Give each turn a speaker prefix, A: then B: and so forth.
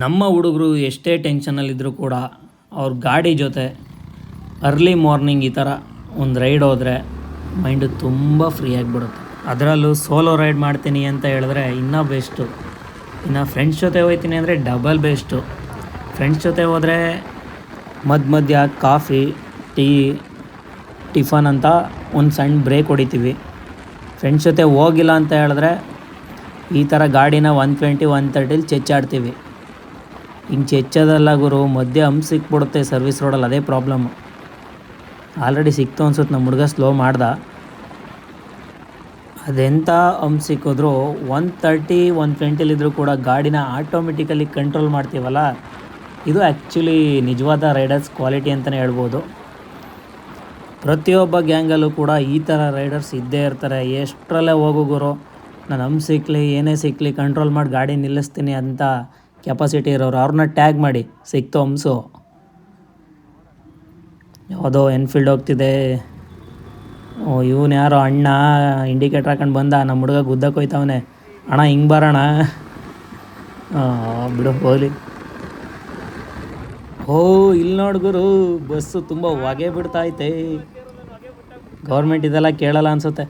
A: ನಮ್ಮ ಹುಡುಗರು ಎಷ್ಟೇ ಟೆನ್ಷನಲ್ಲಿದ್ದರೂ ಕೂಡ ಅವ್ರ ಗಾಡಿ ಜೊತೆ ಅರ್ಲಿ ಮಾರ್ನಿಂಗ್ ಈ ಥರ ಒಂದು ರೈಡ್ ಹೋದರೆ ಮೈಂಡು ತುಂಬ ಫ್ರೀ ಆಗಿಬಿಡುತ್ತೆ. ಅದರಲ್ಲೂ ಸೋಲೋ ರೈಡ್ ಮಾಡ್ತೀನಿ ಅಂತ ಹೇಳಿದ್ರೆ ಇನ್ನೂ ಬೆಸ್ಟು ಇನ್ನು ಫ್ರೆಂಡ್ಸ್ ಜೊತೆ ಹೋಗ್ತೀನಿ ಅಂದರೆ ಡಬಲ್ ಬೆಸ್ಟು ಫ್ರೆಂಡ್ಸ್ ಜೊತೆ ಹೋದರೆ ಮಧ್ಯ ಮಧ್ಯ ಕಾಫಿ ಟೀ ಟಿಫನ್ ಅಂತ ಒಂದು ಸಣ್ಣ ಬ್ರೇಕ್ ಹೊಡಿತೀವಿ. ಫ್ರೆಂಡ್ಸ್ ಜೊತೆ ಹೋಗಿಲ್ಲ ಅಂತ ಹೇಳಿದ್ರೆ ಈ ಥರ ಗಾಡಿನ ಒನ್ ಟ್ವೆಂಟಿ ಒನ್ ತರ್ಟಿಲಿ ಚೆಚ್ಚಾಡ್ತೀವಿ. ಹಿಂಗೆ ಚೆಚ್ಚೋದಲ್ಲ ಗುರು ಮಧ್ಯೆ ಹಂಪ್ ಸಿಕ್ಬಿಡುತ್ತೆ ಸರ್ವಿಸ್ ರೋಡಲ್ಲಿ ಅದೇ ಪ್ರಾಬ್ಲಮ್ಮು ಆಲ್ರೆಡಿ ಸಿಕ್ತು ಅನ್ಸುತ್ತೆ ನಮ್ಮ ಹುಡುಗ ಸ್ಲೋ ಮಾಡ್ದ. ಅದೆಂಥ ಹಂಪ್ ಸಿಕ್ಕಿದ್ರು ಒನ್ ತರ್ಟಿ ಒನ್ ಟ್ವೆಂಟಿಲಿದ್ದರೂ ಕೂಡ ಗಾಡಿನ ಆಟೋಮೆಟಿಕಲಿ ಕಂಟ್ರೋಲ್ ಮಾಡ್ತೀವಲ್ಲ? ಇದು ಆ್ಯಕ್ಚುಲಿ ನಿಜವಾದ ರೈಡರ್ಸ್ ಕ್ವಾಲಿಟಿ ಅಂತಲೇ ಹೇಳ್ಬೋದು. ಪ್ರತಿಯೊಬ್ಬ ಗ್ಯಾಂಗಲ್ಲೂ ಕೂಡ ಈ ಥರ ರೈಡರ್ಸ್ ಇದ್ದೇ ಇರ್ತಾರೆ. ಎಷ್ಟರಲ್ಲೇ ಹೋಗು ಗುರು, ನಾನು ಹಂಪ್ ಸಿಕ್ಕಲಿ ಏನೇ ಸಿಕ್ಕಲಿ ಕಂಟ್ರೋಲ್ ಮಾಡಿ ಗಾಡಿ ನಿಲ್ಲಿಸ್ತೀನಿ ಅಂತ ಕೆಪಾಸಿಟಿ ಇರೋರು, ಅವ್ರನ್ನ ಟ್ಯಾಗ್ ಮಾಡಿ, ಸಿಕ್ತು ಹಂಸು. ಯಾವುದೋ ಎನ್ಫೀಲ್ಡ್ ಹೋಗ್ತಿದೆ. ಓ, ಇವನು ಯಾರೋ ಅಣ್ಣ ಇಂಡಿಕೇಟ್ರ್ ಹಾಕೊಂಡು ಬಂದ ನಮ್ಮ ಹುಡುಗ ಗುದ್ದಕ್ಕೆ ಹೋಯ್ತವನೆ. ಅಣ್ಣ, ಹಿಂಗೆ ಬರೋಣ. ಬಿಡು, ಹೋಗ್ಲಿ. ಓ ಇಲ್ಲಿ ನೋಡು ಗುರು, ಬಸ್ಸು ತುಂಬ ಹೊಗೆ ಬಿಡ್ತಾ ಐತೆ. ಗೌರ್ಮೆಂಟ್ ಇದೆಲ್ಲ ಕೇಳಲ್ಲ ಅನ್ಸುತ್ತೆ.